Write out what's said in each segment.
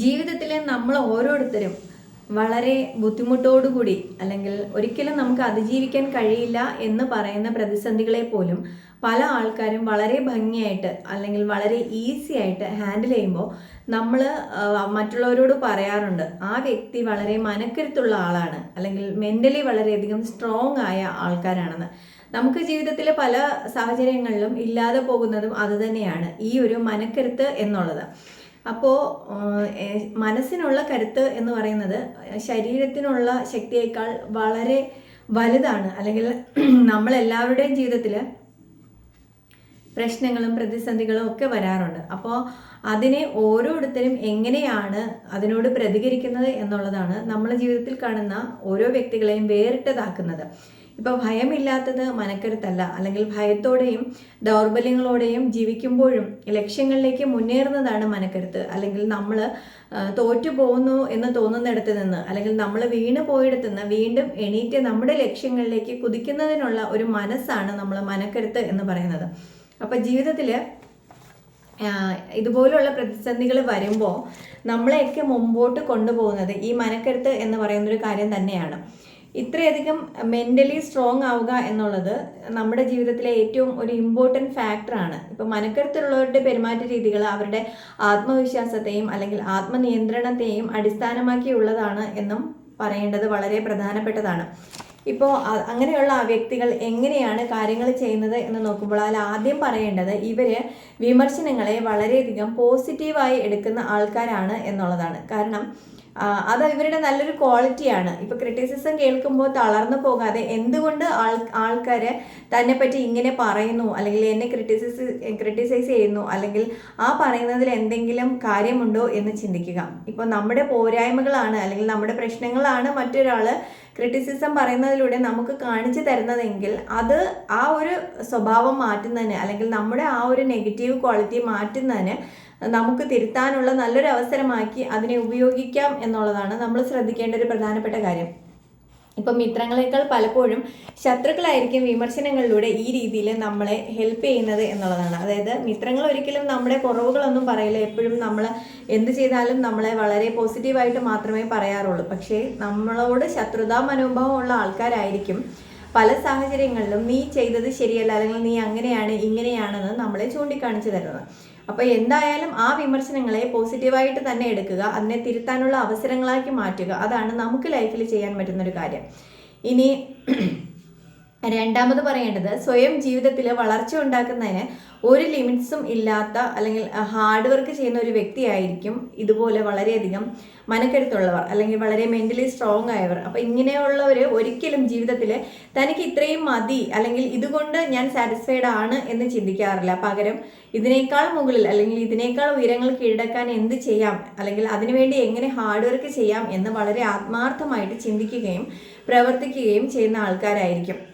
ജീവിതത്തിൽ നമ്മൾ ഓരോരുത്തരും വളരെ ബുദ്ധിമുട്ടോടുകൂടി അല്ലെങ്കിൽ ഒരിക്കലും നമുക്ക് അതിജീവിക്കാൻ കഴിയില്ല എന്ന് പറയുന്ന പ്രതിസന്ധികളെ പോലും പല ആൾക്കാരും വളരെ ഭംഗിയായിട്ട് അല്ലെങ്കിൽ വളരെ ഈസി ആയിട്ട് ഹാൻഡിൽ ചെയ്യുമ്പോൾ നമ്മൾ മറ്റുള്ളവരോട് പറയാറുണ്ട് ആ വ്യക്തി വളരെ മനക്കരുത്തുള്ള ആളാണ് അല്ലെങ്കിൽ മെന്റലി വളരെയധികം സ്ട്രോങ് ആയ ആൾക്കാരാണെന്ന്. നമുക്ക് ജീവിതത്തിൽ പല സാഹചര്യങ്ങളിലും ഇല്ലാതെ പോകുന്നതും അതുതന്നെയാണ് ഈ ഒരു മനക്കരുത്ത് എന്നുള്ളത്. അപ്പോൾ മനസ്സിനുള്ള കരുത്ത് എന്ന് പറയുന്നത് ശരീരത്തിനുള്ള ശക്തിയേക്കാൾ വളരെ വലുതാണ്. അല്ലെങ്കിൽ നമ്മളെല്ലാവരുടെയും ജീവിതത്തിൽ പ്രശ്നങ്ങളും പ്രതിസന്ധികളും ഒക്കെ വരാറുണ്ട്. അപ്പോൾ അതിനെ ഓരോരുത്തരും എങ്ങനെയാണ് അതിനോട് പ്രതികരിക്കുന്നത് എന്നുള്ളതാണ് നമ്മുടെ ജീവിതത്തിൽ കാണുന്ന ഓരോ വ്യക്തികളെയും വേറിട്ടതാക്കുന്നത്. ഇപ്പോൾ ഭയമില്ലാത്തത് മനക്കെടുത്തല്ല. അല്ലെങ്കിൽ ഭയത്തോടെയും ദൗർബല്യങ്ങളോടെയും ജീവിക്കുമ്പോഴും ലക്ഷ്യങ്ങളിലേക്ക് മുന്നേറുന്നതാണ് മനക്കെടുത്ത്. അല്ലെങ്കിൽ നമ്മൾ തോറ്റു പോകുന്നു എന്ന് തോന്നുന്നിടത്ത് നിന്ന് അല്ലെങ്കിൽ നമ്മൾ വീണ് പോയിടത്ത് നിന്ന് വീണ്ടും എണീറ്റ് നമ്മുടെ ലക്ഷ്യങ്ങളിലേക്ക് കുതിക്കുന്നതിനുള്ള ഒരു മനസ്സാണ് നമ്മൾ മനക്കെടുത്ത് എന്ന് പറയുന്നത്. അപ്പോൾ ജീവിതത്തിൽ ഇതുപോലുള്ള പ്രതിസന്ധികൾ വരുമ്പോൾ നമ്മളെയൊക്കെ മുമ്പോട്ട് കൊണ്ടുപോകുന്നത് ഈ മനക്കെടുത്ത് എന്ന് പറയുന്നൊരു കാര്യം തന്നെയാണ്. ഇത്രയധികം മെന്റലി സ്ട്രോങ് ആവുക എന്നുള്ളത് നമ്മുടെ ജീവിതത്തിലെ ഏറ്റവും ഒരു ഇമ്പോർട്ടന്റ് ഫാക്ടറാണ് ഇപ്പോൾ മനക്കരുത്തുള്ളവരുടെ പെരുമാറ്റ രീതികൾ അവരുടെ ആത്മവിശ്വാസത്തെയും അല്ലെങ്കിൽ ആത്മനിയന്ത്രണത്തെയും അടിസ്ഥാനമാക്കിയുള്ളതാണ് എന്നും പറയേണ്ടത് വളരെ പ്രധാനപ്പെട്ടതാണ്. ഇപ്പോൾ അങ്ങനെയുള്ള ആ വ്യക്തികൾ എങ്ങനെയാണ് കാര്യങ്ങൾ ചെയ്യുന്നത് എന്ന് നോക്കുമ്പോൾ അതിൽ ആദ്യം പറയേണ്ടത് ഇവർ വിമർശനങ്ങളെ വളരെയധികം പോസിറ്റീവായി എടുക്കുന്ന ആൾക്കാരാണ് എന്നുള്ളതാണ്. കാരണം അത് ഇവരുടെ നല്ലൊരു ക്വാളിറ്റിയാണ് ഇപ്പൊ ക്രിറ്റിസിസം കേൾക്കുമ്പോൾ തളർന്നു പോകാതെ എന്തുകൊണ്ട് ആൾ തന്നെ പറ്റി ഇങ്ങനെ പറയുന്നു? അല്ലെങ്കിൽ എന്നെ ക്രിറ്റിസൈസ് ക്രിറ്റിസൈസ് ചെയ്യുന്നു? അല്ലെങ്കിൽ ആ പറയുന്നതിൽ എന്തെങ്കിലും കാര്യമുണ്ടോ എന്ന് ചിന്തിക്കുക. ഇപ്പോൾ നമ്മുടെ പോരായ്മകളാണ് അല്ലെങ്കിൽ നമ്മുടെ പ്രശ്നങ്ങളാണ് മറ്റൊരാൾ ക്രിറ്റിസിസം പറയുന്നതിലൂടെ നമുക്ക് കാണിച്ചു തരുന്നതെങ്കിൽ അത് ആ ഒരു സ്വഭാവം മാറ്റുന്നതിന് അല്ലെങ്കിൽ നമ്മുടെ ആ ഒരു നെഗറ്റീവ് ക്വാളിറ്റി മാറ്റുന്നതിന് നമുക്ക് തിരുത്താനുള്ള നല്ലൊരു അവസരമാക്കി അതിനെ ഉപയോഗിക്കാം എന്നുള്ളതാണ് നമ്മൾ ശ്രദ്ധിക്കേണ്ട ഒരു പ്രധാനപ്പെട്ട കാര്യം. ഇപ്പം മിത്രങ്ങളെക്കാൾ പലപ്പോഴും ശത്രുക്കളായിരിക്കും വിമർശനങ്ങളിലൂടെ ഈ രീതിയിൽ നമ്മളെ ഹെൽപ്പ് ചെയ്യുന്നത് എന്നുള്ളതാണ്. അതായത് മിത്രങ്ങൾ ഒരിക്കലും നമ്മുടെ കുറവുകളൊന്നും പറയില്ല. എപ്പോഴും നമ്മൾ എന്ത് ചെയ്താലും നമ്മളെ വളരെ പോസിറ്റീവായിട്ട് മാത്രമേ പറയാറുള്ളൂ. പക്ഷേ നമ്മളോട് ശത്രുതാ മനോഭാവം ഉള്ള ആൾക്കാരായിരിക്കും പല സാഹചര്യങ്ങളിലും നീ ചെയ്തത് ശരിയല്ല അല്ലെങ്കിൽ നീ അങ്ങനെയാണ് ഇങ്ങനെയാണെന്ന് നമ്മളെ ചൂണ്ടിക്കാണിച്ചു തരുന്നത്. അപ്പോൾ എന്തായാലും ആ വിമർശനങ്ങളെ പോസിറ്റീവായിട്ട് തന്നെ എടുക്കുക അതിനെ തിരുത്താനുള്ള അവസരങ്ങളാക്കി മാറ്റുക. അതാണ് നമുക്ക് ലൈഫിൽ ചെയ്യാൻ പറ്റുന്ന ഒരു കാര്യം. ഇനി രണ്ടാമത് പറയേണ്ടത് സ്വയം ജീവിതത്തിൽ വളർച്ച ഉണ്ടാക്കുന്നതിന് ഒരു ലിമിറ്റ്സും ഇല്ലാത്ത അല്ലെങ്കിൽ ഹാർഡ് വർക്ക് ചെയ്യുന്ന ഒരു വ്യക്തിയായിരിക്കും ഇതുപോലെ വളരെയധികം മനക്കെടുത്തുള്ളവർ അല്ലെങ്കിൽ വളരെ മെന്റലി സ്ട്രോങ് ആയവർ. അപ്പോൾ ഇങ്ങനെയുള്ളവർ ഒരിക്കലും ജീവിതത്തിൽ തനിക്ക് ഇത്രയും മതി അല്ലെങ്കിൽ ഇതുകൊണ്ട് ഞാൻ സാറ്റിസ്ഫൈഡ് ആണ് എന്ന് ചിന്തിക്കാറില്ല. പകരം ഇതിനേക്കാൾ മുകളിൽ അല്ലെങ്കിൽ ഇതിനേക്കാൾ ഉയരങ്ങൾ കീഴടക്കാൻ എന്ത് ചെയ്യാം? അല്ലെങ്കിൽ അതിനുവേണ്ടി എങ്ങനെ ഹാർഡ് വർക്ക് ചെയ്യാം എന്ന് വളരെ ആത്മാർത്ഥമായിട്ട് ചിന്തിക്കുകയും പ്രവർത്തിക്കുകയും ചെയ്യുന്ന ആൾക്കാരായിരിക്കും.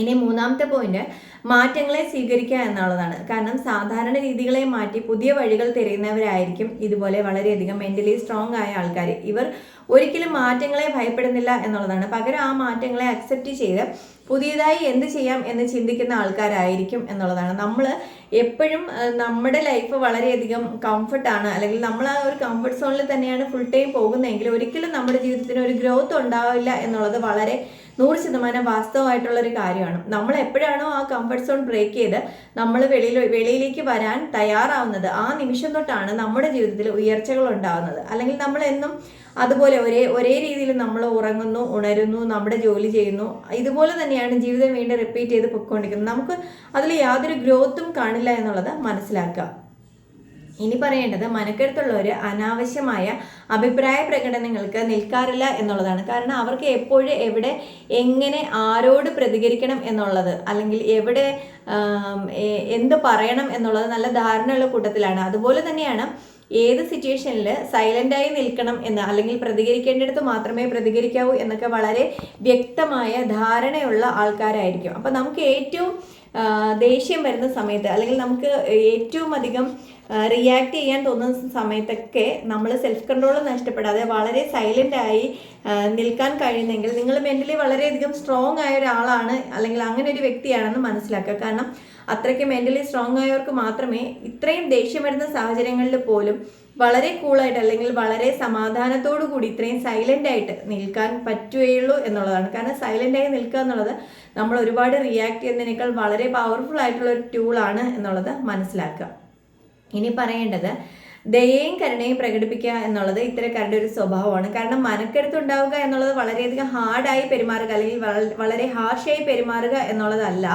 ഇനി മൂന്നാമത്തെ പോയിന്റ് മാറ്റങ്ങളെ സ്വീകരിക്കുക എന്നുള്ളതാണ്. കാരണം സാധാരണ രീതികളെ മാറ്റി പുതിയ വഴികൾ തിരയുന്നവരായിരിക്കും ഇതുപോലെ വളരെയധികം മെന്റലി സ്ട്രോങ് ആയ ആൾക്കാർ ഇവർ ഒരിക്കലും മാറ്റങ്ങളെ ഭയപ്പെടുന്നില്ല എന്നുള്ളതാണ്. പകരം ആ മാറ്റങ്ങളെ അക്സെപ്റ്റ് ചെയ്ത് പുതിയതായി എന്ത് ചെയ്യാം എന്ന് ചിന്തിക്കുന്ന ആൾക്കാരായിരിക്കും എന്നുള്ളതാണ്. നമ്മൾ എപ്പോഴും നമ്മുടെ ലൈഫ് വളരെയധികം കംഫർട്ടാണ് അല്ലെങ്കിൽ നമ്മൾ ആ ഒരു കംഫർട്ട് സോണിൽ തന്നെയാണ് ഫുൾ ടൈം പോകുന്നതെങ്കിൽ ഒരിക്കലും നമ്മുടെ ജീവിതത്തിന് ഒരു ഗ്രോത്ത് ഉണ്ടാവില്ല എന്നുള്ളത് വളരെ നൂറ് ശതമാനം വാസ്തവമായിട്ടുള്ള ഒരു കാര്യമാണ്. നമ്മൾ എപ്പോഴാണോ ആ കംഫർട്ട് സോൺ ബ്രേക്ക് ചെയ്ത് നമ്മൾ വെളിയിൽ വെളിയിലേക്ക് വരാൻ തയ്യാറാവുന്നത് ആ നിമിഷം തൊട്ടാണ് നമ്മുടെ ജീവിതത്തിൽ ഉയർച്ചകൾ ഉണ്ടാകുന്നത് അല്ലെങ്കിൽ നമ്മൾ എന്നും അതുപോലെ ഒരേ ഒരേ രീതിയിൽ നമ്മൾ ഉറങ്ങുന്നു ഉണരുന്നു നമ്മുടെ ജോലി ചെയ്യുന്നു. ഇതുപോലെ തന്നെയാണ് ജീവിതം വീണ്ടും റിപ്പീറ്റ് ചെയ്ത് പൊയ്ക്കൊണ്ടിരിക്കുന്നത്. നമുക്ക് അതിൽ യാതൊരു ഗ്രോത്തും കാണില്ല എന്നുള്ളത് മനസ്സിലാക്കുക. ഇനി പറയേണ്ടത് മനക്കെടുത്തുള്ളവർ അനാവശ്യമായ അഭിപ്രായ പ്രകടനങ്ങൾക്ക് നിൽക്കാറില്ല എന്നുള്ളതാണ്. കാരണം അവർക്ക് എപ്പോഴും എവിടെ എങ്ങനെ ആരോട് പ്രതികരിക്കണം എന്നുള്ളത് അല്ലെങ്കിൽ എവിടെ എന്ത് പറയണം എന്നുള്ളത് നല്ല ധാരണയുള്ള കൂട്ടത്തിലാണ്. അതുപോലെ തന്നെയാണ് ഏത് സിറ്റുവേഷനിൽ സൈലന്റായി നിൽക്കണം എന്ന് അല്ലെങ്കിൽ പ്രതികരിക്കേണ്ടിടത്ത് മാത്രമേ പ്രതികരിക്കാവൂ എന്നൊക്കെ വളരെ വ്യക്തമായ ധാരണയുള്ള ആൾക്കാരായിരിക്കും. അപ്പം നമുക്ക് ഏറ്റവും ദേഷ്യം വരുന്ന സമയത്ത് അല്ലെങ്കിൽ നമുക്ക് ഏറ്റവും അധികം റിയാക്ട് ചെയ്യാൻ തോന്നുന്ന സമയത്തൊക്കെ നമ്മൾ സെൽഫ് കൺട്രോൾ നഷ്ടപ്പെടാതെ വളരെ സൈലന്റ് ആയി നിൽക്കാൻ കഴിയുന്നെങ്കിൽ നിങ്ങൾ മെന്റലി വളരെയധികം സ്ട്രോങ് ആയ ഒരാളാണ് അല്ലെങ്കിൽ അങ്ങനെ ഒരു വ്യക്തിയാണെന്ന് മനസ്സിലാക്കുക. കാരണം അത്രയ്ക്ക് മെന്റലി സ്ട്രോങ് ആയവർക്ക് മാത്രമേ ഇത്രയും ദേഷ്യം വരുന്ന സാഹചര്യങ്ങളിൽ പോലും വളരെ കൂളായിട്ട് അല്ലെങ്കിൽ വളരെ സമാധാനത്തോടു കൂടി ഇത്രയും സൈലന്റ് ആയിട്ട് നിൽക്കാൻ പറ്റുകയുള്ളൂ എന്നുള്ളതാണ്. കാരണം സൈലന്റ് ആയി നിൽക്കുക എന്നുള്ളത് നമ്മൾ ഒരുപാട് റിയാക്ട് ചെയ്യുന്നതിനേക്കാൾ വളരെ പവർഫുൾ ആയിട്ടുള്ള ഒരു ടൂളാണ് എന്നുള്ളത് മനസ്സിലാക്കുക. ഇനി പറയേണ്ടത് ദയയും കരുണയും പ്രകടിപ്പിക്കുക എന്നുള്ളത് ഇത്തരക്കാരുടെ ഒരു സ്വഭാവമാണ്. കാരണം മനക്കെടുത്തുണ്ടാവുക എന്നുള്ളത് വളരെയധികം ഹാർഡായി പെരുമാറുക അല്ലെങ്കിൽ വളരെ ഹാർഷായി പെരുമാറുക എന്നുള്ളതല്ല.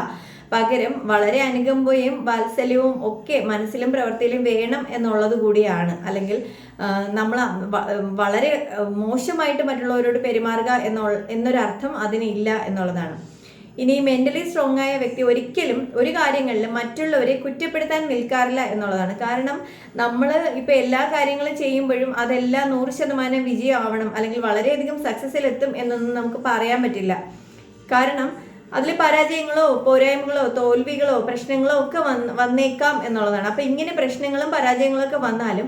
പകരം വളരെ അനുകമ്പയും വാത്സല്യവും ഒക്കെ മനസ്സിലും പ്രവൃത്തിയിലും വേണം എന്നുള്ളത് കൂടിയാണ്. അല്ലെങ്കിൽ നമ്മൾ വളരെ മോശമായിട്ട് മറ്റുള്ളവരോട് പെരുമാറുക എന്നുള്ള എന്നൊരർത്ഥം അതിനില്ല എന്നുള്ളതാണ്. ഇനി മെന്റലി സ്ട്രോങ് ആയ വ്യക്തി ഒരിക്കലും ഒരു കാര്യങ്ങളിലും മറ്റുള്ളവരെ കുറ്റപ്പെടുത്താൻ നിൽക്കാറില്ല എന്നുള്ളതാണ്. കാരണം നമ്മൾ ഇപ്പൊ എല്ലാ കാര്യങ്ങളും ചെയ്യുമ്പോഴും അതെല്ലാം നൂറ് ശതമാനം വിജയമാവണം. അല്ലെങ്കിൽ വളരെയധികം സക്സസ്സിലെത്തും എന്നൊന്നും നമുക്ക് പറയാൻ പറ്റില്ല. കാരണം അതിൽ പരാജയങ്ങളോ പോരായ്മകളോ തോൽവികളോ പ്രശ്നങ്ങളോ ഒക്കെ വന്ന് വന്നേക്കാം എന്നുള്ളതാണ്. അപ്പൊ ഇങ്ങനെ പ്രശ്നങ്ങളും പരാജയങ്ങളും ഒക്കെ വന്നാലും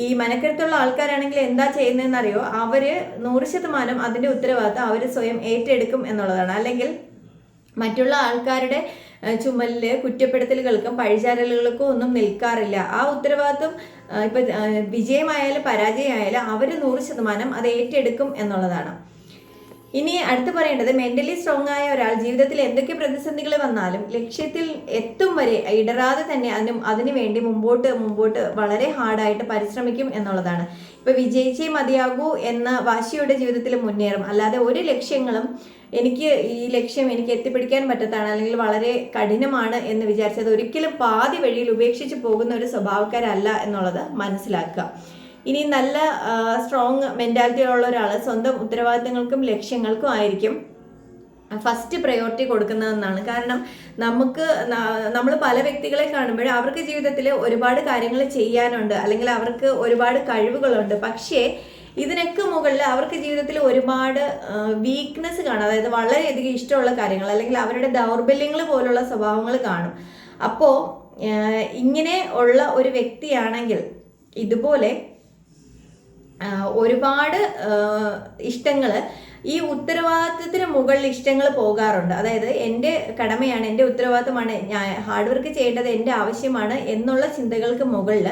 ഈ മനക്കരുത്തുള്ള ആൾക്കാരാണെങ്കിൽ എന്താ ചെയ്യുന്നതെന്ന് അറിയോ അവർ നൂറ് ശതമാനം അതിന്റെ ഉത്തരവാദിത്തം അവർ സ്വയം ഏറ്റെടുക്കും എന്നുള്ളതാണ്. അല്ലെങ്കിൽ മറ്റുള്ള ആൾക്കാരുടെ ചുമലിൽ കുറ്റപ്പെടുത്തലുകൾക്കും പഴിചാരലുകൾക്കും ഒന്നും നിൽക്കാറില്ല. ആ ഉത്തരവാദിത്വം ഇപ്പൊ വിജയമായാലും പരാജയമായാലും അവർ നൂറ് ശതമാനം അത് ഏറ്റെടുക്കും എന്നുള്ളതാണ്. ഇനി അടുത്ത് പറയേണ്ടത് മെന്റലി സ്ട്രോങ് ആയ ഒരാൾ ജീവിതത്തിൽ എന്തൊക്കെ പ്രതിസന്ധികൾ വന്നാലും ലക്ഷ്യത്തിൽ എത്തും വരെ ഇടറാതെ തന്നെ അതിനും അതിനു വേണ്ടി മുമ്പോട്ട് മുമ്പോട്ട് വളരെ ഹാർഡായിട്ട് പരിശ്രമിക്കും എന്നുള്ളതാണ്. ഇപ്പൊ വിജയിച്ചേ മതിയാകൂ എന്ന വാശിയുടെ ജീവിതത്തിൽ മുന്നേറും. അല്ലാതെ ഒരു ലക്ഷ്യങ്ങളും എനിക്ക് ഈ ലക്ഷ്യം എനിക്ക് എത്തിപ്പിടിക്കാൻ പറ്റത്താണ് അല്ലെങ്കിൽ വളരെ കഠിനമാണ് എന്ന് വിചാരിച്ചത് ഒരിക്കലും പാതി വഴിയിൽ ഉപേക്ഷിച്ച് പോകുന്ന ഒരു സ്വഭാവക്കാരല്ല എന്നുള്ളത് മനസ്സിലാക്കുക. ഇനി നല്ല സ്ട്രോങ് മെന്റാലിറ്റിയുള്ള ഒരാൾ സ്വന്തം ഉത്തരവാദിത്തങ്ങൾക്കും ലക്ഷ്യങ്ങൾക്കും ആയിരിക്കും ഫസ്റ്റ് പ്രയോറിറ്റി കൊടുക്കുന്നതെന്നാണ് കാരണം നമുക്ക് നമ്മൾ പല വ്യക്തികളെ കാണുമ്പോൾ അവർക്ക് ജീവിതത്തിൽ ഒരുപാട് കാര്യങ്ങൾ ചെയ്യാനുണ്ട് അല്ലെങ്കിൽ അവർക്ക് ഒരുപാട് കഴിവുകളുണ്ട്. പക്ഷേ ഇതിനൊക്കെ മുകളിൽ അവർക്ക് ജീവിതത്തിൽ ഒരുപാട് വീക്ക്നെസ് കാണും. അതായത് വളരെയധികം ഇഷ്ടമുള്ള കാര്യങ്ങൾ അല്ലെങ്കിൽ അവരുടെ ദൗർബല്യങ്ങൾ പോലുള്ള സ്വഭാവങ്ങൾ കാണും. അപ്പോൾ ഇങ്ങനെ ഉള്ള ഒരു വ്യക്തിയാണെങ്കിൽ ഇതുപോലെ ഒരുപാട് ഇഷ്ടങ്ങൾ ഈ ഉത്തരവാദിത്വത്തിന് മുകളിൽ ഇഷ്ടങ്ങൾ പോകാറുണ്ട്. അതായത് എന്റെ കടമയാണ് എന്റെ ഉത്തരവാദിത്തമാണ് ഞാൻ ഹാർഡ് വർക്ക് ചെയ്യേണ്ടത് എന്റെ ആവശ്യമാണ് എന്നുള്ള ചിന്തകൾക്ക് മുകളിൽ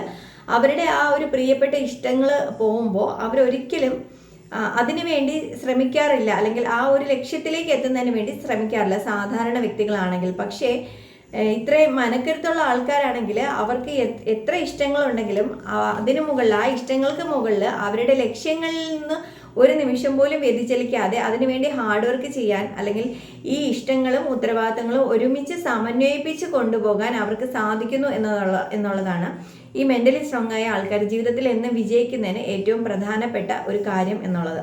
അവരുടെ ആ ഒരു പ്രിയപ്പെട്ട ഇഷ്ടങ്ങൾ പോകുമ്പോൾ അവരൊരിക്കലും അതിനു വേണ്ടി ശ്രമിക്കാറില്ല. അല്ലെങ്കിൽ ആ ഒരു ലക്ഷ്യത്തിലേക്ക് എത്തുന്നതിന് വേണ്ടി ശ്രമിക്കാറില്ല. സാധാരണ വ്യക്തികളാണെങ്കിൽ. പക്ഷേ ഇത്രയും മനക്കരുത്തുള്ള ആൾക്കാരാണെങ്കിൽ അവർക്ക് എത്ര ഇഷ്ടങ്ങളുണ്ടെങ്കിലും അതിനു മുകളിൽ ആ ഇഷ്ടങ്ങൾക്ക് മുകളിൽ അവരുടെ ലക്ഷ്യങ്ങളിൽ നിന്ന് ഒരു നിമിഷം പോലും വ്യതിചലിക്കാതെ അതിനുവേണ്ടി ഹാർഡ് വർക്ക് ചെയ്യാൻ അല്ലെങ്കിൽ ഈ ഇഷ്ടങ്ങളും ഉത്തരവാദിത്തങ്ങളും ഒരുമിച്ച് സമന്വയിപ്പിച്ച് കൊണ്ടുപോകാൻ അവർക്ക് സാധിക്കുന്നു എന്നുള്ള എന്നുള്ളതാണ് ഈ മെന്റലി സ്ട്രോങ് ആയ ആൾക്കാർ ജീവിതത്തിൽ എന്നും വിജയിക്കുന്നതിന് ഏറ്റവും പ്രധാനപ്പെട്ട ഒരു കാര്യം എന്നുള്ളത്.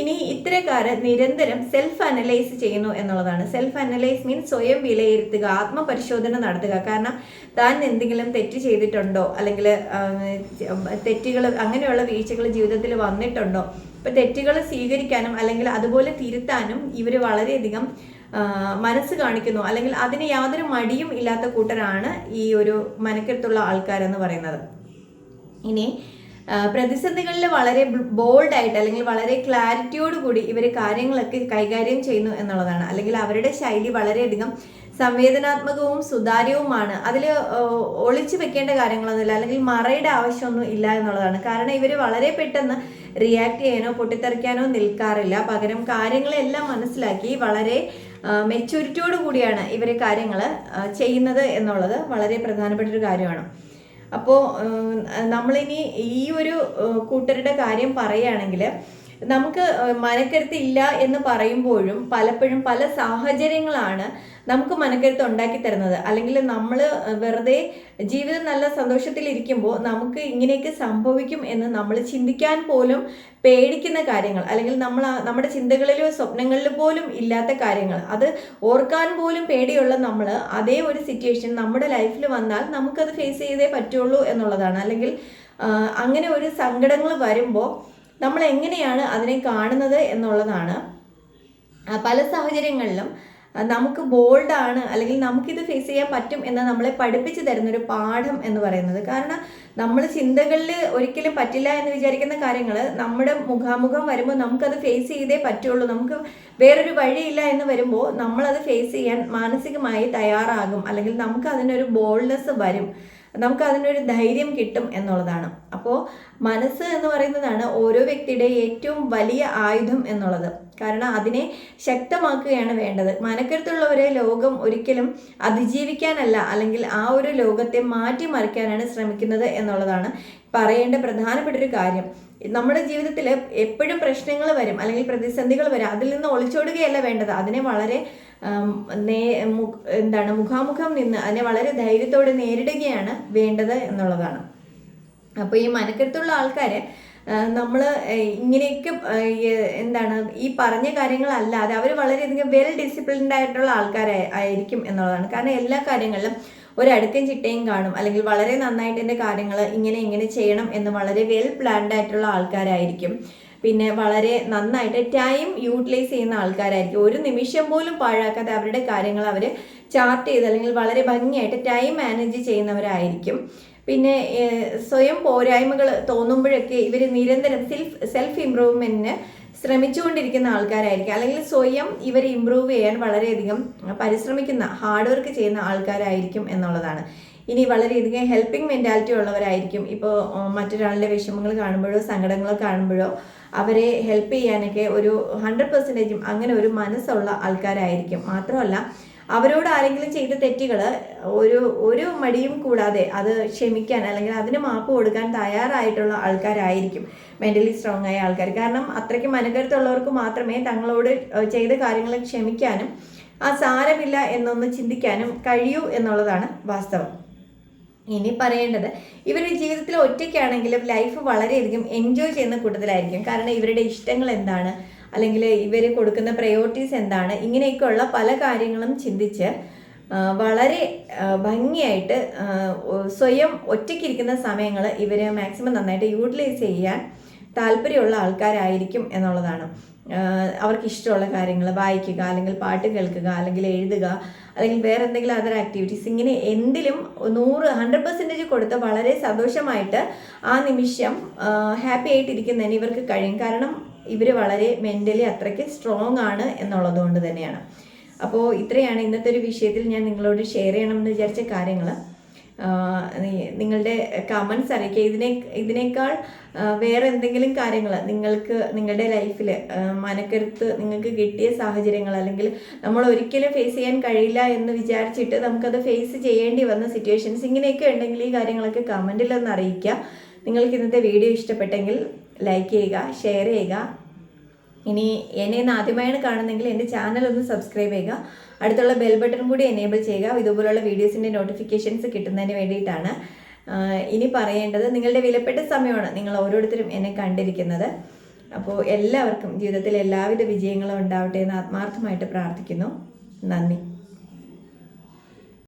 ഇനി ഇത്തരക്കാര് നിരന്തരം സെൽഫ് അനലൈസ് ചെയ്യുന്നു എന്നുള്ളതാണ്. സെൽഫ് അനലൈസ് മീൻസ് സ്വയം വിലയിരുത്തുക ആത്മപരിശോധന നടത്തുക. കാരണം താൻ എന്തെങ്കിലും തെറ്റ് ചെയ്തിട്ടുണ്ടോ? അല്ലെങ്കിൽ തെറ്റുകൾ അങ്ങനെയുള്ള വീഴ്ചകൾ ജീവിതത്തിൽ വന്നിട്ടുണ്ടോ? ഇപ്പൊ തെറ്റുകൾ സ്വീകരിക്കാനും അല്ലെങ്കിൽ അതുപോലെ തിരുത്താനും ഇവർ വളരെയധികം മനസ്സ് കാണിക്കുന്നു. അല്ലെങ്കിൽ അതിന് യാതൊരു മടിയും ഇല്ലാത്ത കൂട്ടരാണ് ഈ ഒരു മനക്കെടുത്തുള്ള ആൾക്കാരെന്ന് പറയുന്നത്. ഇനി പ്രതിസന്ധികളിൽ വളരെ ബോൾഡായിട്ട് അല്ലെങ്കിൽ വളരെ ക്ലാരിറ്റിയോട് കൂടി ഇവർ കാര്യങ്ങളൊക്കെ കൈകാര്യം ചെയ്യുന്നു എന്നുള്ളതാണ്. അല്ലെങ്കിൽ അവരുടെ ശൈലി വളരെയധികം സംവേദനാത്മകവും സുതാര്യവുമാണ്. അതിൽ ഒളിച്ചു വെക്കേണ്ട കാര്യങ്ങളൊന്നുമില്ല. അല്ലെങ്കിൽ മറയുടെ ആവശ്യമൊന്നും ഇല്ല എന്നുള്ളതാണ്. കാരണം ഇവർ വളരെ പെട്ടെന്ന് റിയാക്ട് ചെയ്യാനോ പൊട്ടിത്തെറിക്കാനോ നിൽക്കാറില്ല. പകരം കാര്യങ്ങളെല്ലാം മനസ്സിലാക്കി വളരെ മെച്യൂരിറ്റിയോട് കൂടിയാണ് ഇവർ കാര്യങ്ങൾ ചെയ്യുന്നത് എന്നുള്ളത് വളരെ പ്രധാനപ്പെട്ട ഒരു കാര്യമാണ്. അപ്പോൾ നമ്മളിനി ഈ ഒരു കൂട്ടരുടെ കാര്യം പറയുകയാണെങ്കിൽ നമുക്ക് മനക്കരുത്ത് ഇല്ല എന്ന് പറയുമ്പോഴും പലപ്പോഴും പല സാഹചര്യങ്ങളാണ് നമുക്ക് മനക്കരുത്ത് ഉണ്ടാക്കി തരുന്നത്. അല്ലെങ്കിൽ നമ്മൾ വെറുതെ ജീവിതം നല്ല സന്തോഷത്തിലിരിക്കുമ്പോൾ നമുക്ക് ഇങ്ങനെയൊക്കെ സംഭവിക്കും എന്ന് നമ്മൾ ചിന്തിക്കാൻ പോലും പേടിക്കുന്ന കാര്യങ്ങൾ അല്ലെങ്കിൽ നമ്മൾ നമ്മുടെ ചിന്തകളിലോ സ്വപ്നങ്ങളിലോ പോലും ഇല്ലാത്ത കാര്യങ്ങൾ അത് ഓർക്കാൻ പോലും പേടിയുള്ള നമ്മൾ അതേ ഒരു സിറ്റുവേഷൻ നമ്മുടെ ലൈഫിൽ വന്നാൽ നമുക്കത് ഫേസ് ചെയ്തേ പറ്റുള്ളൂ എന്നുള്ളതാണ്. അല്ലെങ്കിൽ അങ്ങനെ ഒരു സങ്കടങ്ങൾ വരുമ്പോൾ നമ്മൾ എങ്ങനെയാണ് അതിനെ കാണുന്നത് എന്നുള്ളതാണ്. പല സാഹചര്യങ്ങളിലും നമുക്ക് ബോൾഡാണ് അല്ലെങ്കിൽ നമുക്കിത് ഫേസ് ചെയ്യാൻ പറ്റും എന്ന് നമ്മളെ പഠിപ്പിച്ചു തരുന്നൊരു പാഠം എന്ന് പറയുന്നത്. കാരണം നമ്മൾ ചിന്തകളിൽ ഒരിക്കലും പറ്റില്ല എന്ന് വിചാരിക്കുന്ന കാര്യങ്ങൾ നമ്മുടെ മുഖാമുഖം വരുമ്പോൾ നമുക്കത് ഫേസ് ചെയ്തേ പറ്റുള്ളൂ. നമുക്ക് വേറൊരു വഴിയില്ല എന്ന് വരുമ്പോൾ നമ്മളത് ഫേസ് ചെയ്യാൻ മാനസികമായി തയ്യാറാകും. അല്ലെങ്കിൽ നമുക്ക് അതിനൊരു ബോൾഡ്നെസ് വരും. നമുക്ക് അതിനൊരു ധൈര്യം കിട്ടും എന്നുള്ളതാണ്. അപ്പോൾ മനസ്സ് എന്ന് പറയുന്നതാണ് ഓരോ വ്യക്തിയുടെ ഏറ്റവും വലിയ ആയുധം എന്നുള്ളത്. കാരണം അതിനെ ശക്തമാക്കുകയാണ് വേണ്ടത്. മനക്കരുത്തുള്ളവരെ ലോകം ഒരിക്കലും അതിജീവിക്കാനല്ല അല്ലെങ്കിൽ ആ ഒരു ലോകത്തെ മാറ്റിമറിക്കാനാണ് ശ്രമിക്കുന്നത് എന്നുള്ളതാണ് പറയേണ്ട പ്രധാനപ്പെട്ട ഒരു കാര്യം. നമ്മുടെ ജീവിതത്തിൽ എപ്പോഴും പ്രശ്നങ്ങൾ വരും അല്ലെങ്കിൽ പ്രതിസന്ധികൾ വരും. അതിൽ നിന്ന് ഒളിച്ചോടുകയല്ല വേണ്ടത്. അതിനെ വളരെ നേ എന്താണ് മുഖാമുഖം നിന്ന് അതിനെ വളരെ ധൈര്യത്തോടെ നേരിടുകയാണ് വേണ്ടത് എന്നുള്ളതാണ്. അപ്പോൾ ഈ മനക്കെടുത്തുള്ള ആൾക്കാരെ നമ്മൾ ഇങ്ങനെയൊക്കെ എന്താണ് ഈ പറഞ്ഞ കാര്യങ്ങളല്ലാതെ അവർ വളരെയധികം വെൽ ഡിസിപ്ലിൻഡ് ആയിട്ടുള്ള ആൾക്കാരായിരിക്കും എന്നുള്ളതാണ്. കാരണം എല്ലാ കാര്യങ്ങളിലും ഒരു അടുക്കും ചിട്ടയും കാണും. അല്ലെങ്കിൽ വളരെ നന്നായിട്ട് എന്റെ കാര്യങ്ങൾ ഇങ്ങനെ എങ്ങനെ ചെയ്യണം എന്ന് വളരെ വെൽ പ്ലാൻഡ് ആയിട്ടുള്ള ആൾക്കാരായിരിക്കും. പിന്നെ വളരെ നന്നായിട്ട് ടൈം യൂട്ടിലൈസ് ചെയ്യുന്ന ആൾക്കാരായിരിക്കും. ഒരു നിമിഷം പോലും പാഴാക്കാതെ അവരുടെ കാര്യങ്ങൾ അവർ ചാർട്ട് ചെയ്ത് അല്ലെങ്കിൽ വളരെ ഭംഗിയായിട്ട് ടൈം മാനേജ് ചെയ്യുന്നവരായിരിക്കും. പിന്നെ സ്വയം പോരായ്മകൾ തോന്നുമ്പോഴൊക്കെ ഇവർ നിരന്തരം സെൽഫ് സെൽഫ് ഇമ്പ്രൂവ്മെന്റിന് ശ്രമിച്ചുകൊണ്ടിരിക്കുന്ന ആൾക്കാരായിരിക്കും. അല്ലെങ്കിൽ സ്വയം ഇവർ ഇമ്പ്രൂവ് ചെയ്യാൻ വളരെയധികം പരിശ്രമിക്കുന്ന ഹാർഡ് വർക്ക് ചെയ്യുന്ന ആൾക്കാരായിരിക്കും എന്നുള്ളതാണ്. ഇനി വളരെയധികം ഹെൽപ്പിംഗ് മെന്റാലിറ്റി ഉള്ളവരായിരിക്കും. ഇപ്പോൾ മറ്റൊരാളുടെ വിഷമങ്ങൾ കാണുമ്പോഴോ സങ്കടങ്ങൾ കാണുമ്പോഴോ അവരെ ഹെൽപ്പ് ചെയ്യാനൊക്കെ ഒരു ഹൺഡ്രഡ് പെർസെന്റേജും അങ്ങനെ ഒരു മനസ്സുള്ള ആൾക്കാരായിരിക്കും. മാത്രമല്ല അവരോട് ആരെങ്കിലും ചെയ്ത തെറ്റുകൾ ഒരു ഒരു മടിയും കൂടാതെ അത് ക്ഷമിക്കാൻ അല്ലെങ്കിൽ അതിന് മാപ്പ് കൊടുക്കാൻ തയ്യാറായിട്ടുള്ള ആൾക്കാരായിരിക്കും മെന്റലി സ്ട്രോങ് ആയ ആൾക്കാർ കാരണം അത്രയ്ക്ക് മനകരുത്തുള്ളവർക്ക് മാത്രമേ തങ്ങളോട് ചെയ്ത കാര്യങ്ങൾ ക്ഷമിക്കാനും ആ സാരമില്ല എന്നൊന്ന് ചിന്തിക്കാനും കഴിയൂ എന്നുള്ളതാണ് വാസ്തവം. ഇനി പറയേണ്ടത് ഇവരുടെ ജീവിതത്തിൽ ഒറ്റയ്ക്കാണെങ്കിലും ലൈഫ് വളരെയധികം എൻജോയ് ചെയ്യുന്ന കൂട്ടത്തിലായിരിക്കും. കാരണം ഇവരുടെ ഇഷ്ടങ്ങൾ എന്താണ്? അല്ലെങ്കിൽ ഇവർ കൊടുക്കുന്ന പ്രയോറിറ്റീസ് എന്താണ്? ഇങ്ങനെയൊക്കെയുള്ള പല കാര്യങ്ങളും ചിന്തിച്ച് വളരെ ഭംഗിയായിട്ട് സ്വയം ഒറ്റയ്ക്കിരിക്കുന്ന സമയങ്ങൾ ഇവർ മാക്സിമം നന്നായിട്ട് യൂട്ടിലൈസ് ചെയ്യാൻ താല്പര്യമുള്ള ആൾക്കാരായിരിക്കും എന്നുള്ളതാണ്. അവർക്ക് ഇഷ്ടമുള്ള കാര്യങ്ങൾ വായിക്കുക അല്ലെങ്കിൽ പാട്ട് കേൾക്കുക അല്ലെങ്കിൽ എഴുതുക അല്ലെങ്കിൽ വേറെ എന്തെങ്കിലും അതർ ആക്ടിവിറ്റീസ് ഇങ്ങനെ എന്തിലും നൂറ് ഹൺഡ്രഡ് പെർസെന്റേജ് കൊടുത്ത് വളരെ സന്തോഷമായിട്ട് ആ നിമിഷം ഹാപ്പി ആയിട്ടിരിക്കുന്നതിന് ഇവർക്ക് കഴിയും. കാരണം ഇവർ വളരെ മെന്റലി അത്രയ്ക്ക് സ്ട്രോങ് ആണ് എന്നുള്ളത് കൊണ്ട് തന്നെയാണ്. അപ്പോൾ ഇത്രയാണ് ഇന്നത്തെ ഒരു വിഷയത്തിൽ ഞാൻ നിങ്ങളോട് ഷെയർ ചെയ്യണമെന്ന് വിചാരിച്ച കാര്യങ്ങൾ നിങ്ങളുടെ കമൻസ് അറിയിക്കുക. ഇതിനെ ഇതിനേക്കാൾ വേറെ എന്തെങ്കിലും കാര്യങ്ങൾ നിങ്ങൾക്ക് നിങ്ങളുടെ ലൈഫിൽ മനക്കരുത്ത് നിങ്ങൾക്ക് കിട്ടിയ സാഹചര്യങ്ങൾ അല്ലെങ്കിൽ നമ്മൾ ഒരിക്കലും ഫേസ് ചെയ്യാൻ കഴിയില്ല എന്ന് വിചാരിച്ചിട്ട് നമുക്കത് ഫേസ് ചെയ്യേണ്ടി വന്ന സിറ്റുവേഷൻസ് ഇങ്ങനെയൊക്കെ ഉണ്ടെങ്കിൽ ഈ കാര്യങ്ങളൊക്കെ കമന്റിലൊന്ന് അറിയിക്കുക. നിങ്ങൾക്ക് ഇന്നത്തെ വീഡിയോ ഇഷ്ടപ്പെട്ടെങ്കിൽ ലൈക്ക് ചെയ്യുക ഷെയർ ചെയ്യുക. ഇനി എന്നെ ഇന്ന് ആദ്യമായാണ് കാണുന്നെങ്കിൽ എന്റെ ചാനൽ ഒന്ന് സബ്സ്ക്രൈബ് ചെയ്യുക. അടുത്തുള്ള ബെൽ ബട്ടൺ കൂടി എനേബിൾ ചെയ്യുക. ഇതുപോലുള്ള വീഡിയോസിന്റെ നോട്ടിഫിക്കേഷൻസ് കിട്ടുന്നതിന് വേണ്ടിയിട്ടാണ്. ഇനി പറയേണ്ടത് നിങ്ങളുടെ വിലപ്പെട്ട സമയമാണ് നിങ്ങൾ ഓരോരുത്തരും എന്നെ കണ്ടിരിക്കുന്നത്. അപ്പോൾ എല്ലാവർക്കും ജീവിതത്തിൽ എല്ലാവിധ വിജയങ്ങളും ഉണ്ടാവട്ടെ എന്ന് ആത്മാർത്ഥമായിട്ട് പ്രാർത്ഥിക്കുന്നു. നന്ദി.